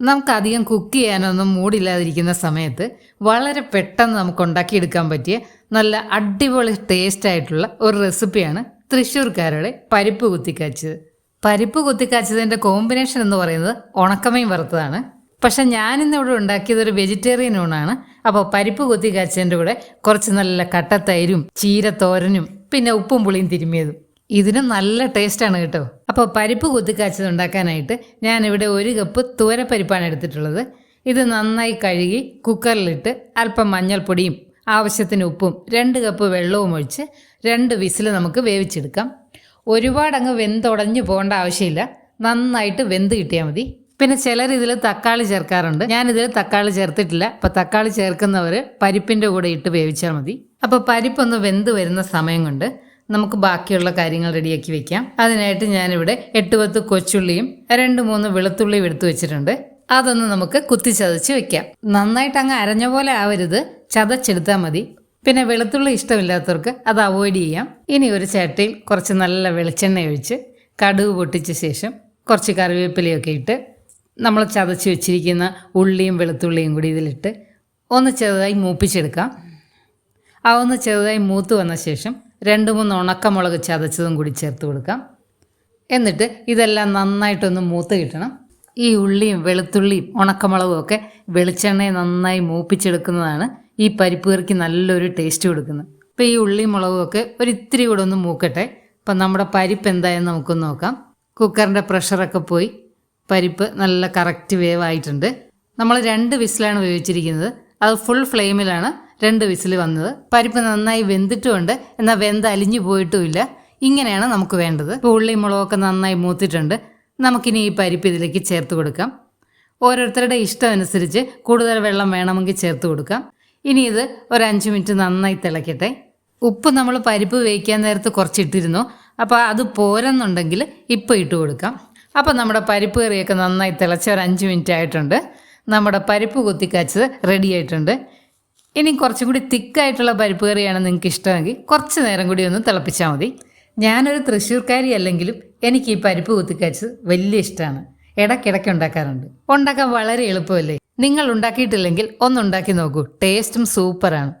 നമുക്ക് അധികം കുക്ക് ചെയ്യാനൊന്നും മൂടില്ലാതിരിക്കുന്ന സമയത്ത് വളരെ പെട്ടെന്ന് നമുക്ക് ഉണ്ടാക്കിയെടുക്കാൻ പറ്റിയ നല്ല അടിപൊളി ടേസ്റ്റ് ആയിട്ടുള്ള ഒരു റെസിപ്പിയാണ് തൃശ്ശൂർക്കാരുടെ പരിപ്പ് കുത്തിക്കാച്ചത്. പരിപ്പ് കുത്തിക്കാച്ചതിന്റെ കോമ്പിനേഷൻ എന്ന് പറയുന്നത് ഉണക്കമയും വറുത്തതാണ്. പക്ഷെ ഞാനിന്നിവിടെ ഉണ്ടാക്കിയത് ഒരു വെജിറ്റേറിയൻ ഊണാണ് അപ്പോൾ പരിപ്പ് കുത്തിക്കാച്ചതിന്റെ കൂടെ കുറച്ച് നല്ല കട്ടത്തൈരും ചീരത്തോരനും പിന്നെ ഉപ്പും പുളിയും തിരുമിയതും ഇതിന് നല്ല ടേസ്റ്റാണ് കേട്ടോ. അപ്പോൾ പരിപ്പ് കുത്തിക്കാച്ചത് ഉണ്ടാക്കാനായിട്ട് ഞാനിവിടെ ഒരു കപ്പ് തുവരപ്പരിപ്പാണ് എടുത്തിട്ടുള്ളത്. ഇത് നന്നായി കഴുകി കുക്കറിലിട്ട് അല്പം മഞ്ഞൾപ്പൊടിയും ആവശ്യത്തിന് ഉപ്പും രണ്ട് കപ്പ് വെള്ളവും ഒഴിച്ച് രണ്ട് വിസിൽ നമുക്ക് വേവിച്ചെടുക്കാം. ഒരുപാട് അങ്ങ് വെന്തുടഞ്ഞു പോകേണ്ട ആവശ്യമില്ല. നന്നായിട്ട് വെന്ത് കിട്ടിയാൽ മതി. പിന്നെ ചിലർ ഇതിൽ തക്കാളി ചേർക്കാറുണ്ട്. ഞാനിതിൽ തക്കാളി ചേർത്തിട്ടില്ല. അപ്പോൾ തക്കാളി ചേർക്കുന്നവർ പരിപ്പിന്റെ കൂടെ ഇട്ട് വേവിച്ചാൽ മതി. അപ്പോൾ പരിപ്പൊന്ന് വെന്ത് വരുന്ന സമയം കൊണ്ട് നമുക്ക് ബാക്കിയുള്ള കാര്യങ്ങൾ റെഡിയാക്കി വെക്കാം. അതിനായിട്ട് ഞാനിവിടെ എട്ട് പത്ത് കൊച്ചുള്ളിയും രണ്ട് മൂന്ന് വെളുത്തുള്ളിയും എടുത്തു വെച്ചിട്ടുണ്ട്. അതൊന്ന് നമുക്ക് കുത്തിച്ചതച്ച് വെക്കാം. നന്നായിട്ട് അങ്ങ് അരഞ്ഞ പോലെ ആവരുത്. ചതച്ചെടുത്താൽ മതി. പിന്നെ വെളുത്തുള്ളി ഇഷ്ടമില്ലാത്തവർക്ക് അത് അവോയ്ഡ് ചെയ്യാം. ഇനി ഒരു ചട്ടിയിൽ കുറച്ച് നല്ല വെളിച്ചെണ്ണ ഒഴിച്ച് കടുക് പൊട്ടിച്ച ശേഷം കുറച്ച് കറിവേപ്പിലയൊക്കെ ഇട്ട് നമ്മൾ ചതച്ച് വെച്ചിരിക്കുന്ന ഉള്ളിയും വെളുത്തുള്ളിയും കൂടി ഇതിലിട്ട് ഒന്ന് ചെറുതായി മൂപ്പിച്ചെടുക്കാം. ആ ഒന്ന് ചെറുതായി മൂത്ത് വന്ന ശേഷം രണ്ട് മൂന്ന് ഉണക്കമുളക് ചതച്ചതും കൂടി ചേർത്ത് കൊടുക്കാം. എന്നിട്ട് ഇതെല്ലാം നന്നായിട്ടൊന്ന് മൂത്ത് കിട്ടണം. ഈ ഉള്ളിയും വെളുത്തുള്ളിയും ഉണക്കമുളകും ഒക്കെ വെളിച്ചെണ്ണയെ നന്നായി മൂപ്പിച്ചെടുക്കുന്നതാണ് ഈ പരിപ്പ് കറിക്ക് നല്ലൊരു ടേസ്റ്റ് കൊടുക്കുന്നത്. അപ്പോൾ ഈ ഉള്ളിയും മുളകും ഒക്കെ ഒരു ഇത്തിരി കൂടെ ഒന്ന് മൂക്കട്ടെ. അപ്പം നമ്മുടെ പരിപ്പ് എന്തായെന്ന് നമുക്കൊന്ന് നോക്കാം. കുക്കറിന്റെ പ്രഷറൊക്കെ പോയി. പരിപ്പ് നല്ല കറക്റ്റ് വേവായിട്ടുണ്ട്. നമ്മൾ രണ്ട് വിസിലാണ് വേവിച്ചിരിക്കുന്നത് അത് ഫുൾ ഫ്ലെയിമിലാണ് രണ്ട് വിസിൽ വന്നത്. പരിപ്പ് നന്നായി വെന്തിട്ടുമുണ്ട് എന്നാൽ വെന്ത് അലിഞ്ഞു പോയിട്ടുമില്ല. ഇങ്ങനെയാണ് നമുക്ക് വേണ്ടത്. ഇപ്പോൾ ഉള്ളി മുളകൊക്കെ നന്നായി മൂത്തിട്ടുണ്ട്. നമുക്കിനി ഈ പരിപ്പ് ഇതിലേക്ക് ചേർത്ത് കൊടുക്കാം. ഓരോരുത്തരുടെ ഇഷ്ടം അനുസരിച്ച് കൂടുതൽ വെള്ളം വേണമെങ്കിൽ ചേർത്ത് കൊടുക്കാം. ഇനി ഇത് ഒരു അഞ്ച് മിനിറ്റ് നന്നായി തിളയ്ക്കട്ടെ ഉപ്പ് നമ്മൾ പരിപ്പ് വേവിക്കാൻ നേരത്ത് കുറച്ചിട്ടിരുന്നു. അപ്പോൾ അത് പോരെന്നുണ്ടെങ്കിൽ ഇപ്പോൾ ഇട്ട് കൊടുക്കാം. അപ്പോൾ നമ്മുടെ പരിപ്പ് കറിയൊക്കെ നന്നായി തിളച്ച ഒരു അഞ്ച് മിനിറ്റ് ആയിട്ടുണ്ട്. നമ്മുടെ പരിപ്പ് കുത്തിക്കാച്ചത് റെഡി ആയിട്ടുണ്ട്. ഇനി കുറച്ചും കൂടി തിക്കായിട്ടുള്ള പരിപ്പ് കറിയാണ് നിങ്ങൾക്ക് ഇഷ്ടമെങ്കിൽ കുറച്ച് നേരം കൂടി ഒന്ന് തിളപ്പിച്ചാൽ മതി. ഞാനൊരു തൃശ്ശൂർക്കാരി അല്ലെങ്കിലും എനിക്ക് ഈ പരിപ്പ് കുത്തിക്കാച്ചത് വലിയ ഇഷ്ടമാണ്. ഇടയ്ക്കിടയ്ക്ക് ഉണ്ടാക്കാറുണ്ട്. ഉണ്ടാക്കാൻ വളരെ എളുപ്പമല്ലേ? നിങ്ങൾ ഉണ്ടാക്കിയിട്ടില്ലെങ്കിൽ ഒന്നുണ്ടാക്കി നോക്കൂ. ടേസ്റ്റും സൂപ്പറാണ്.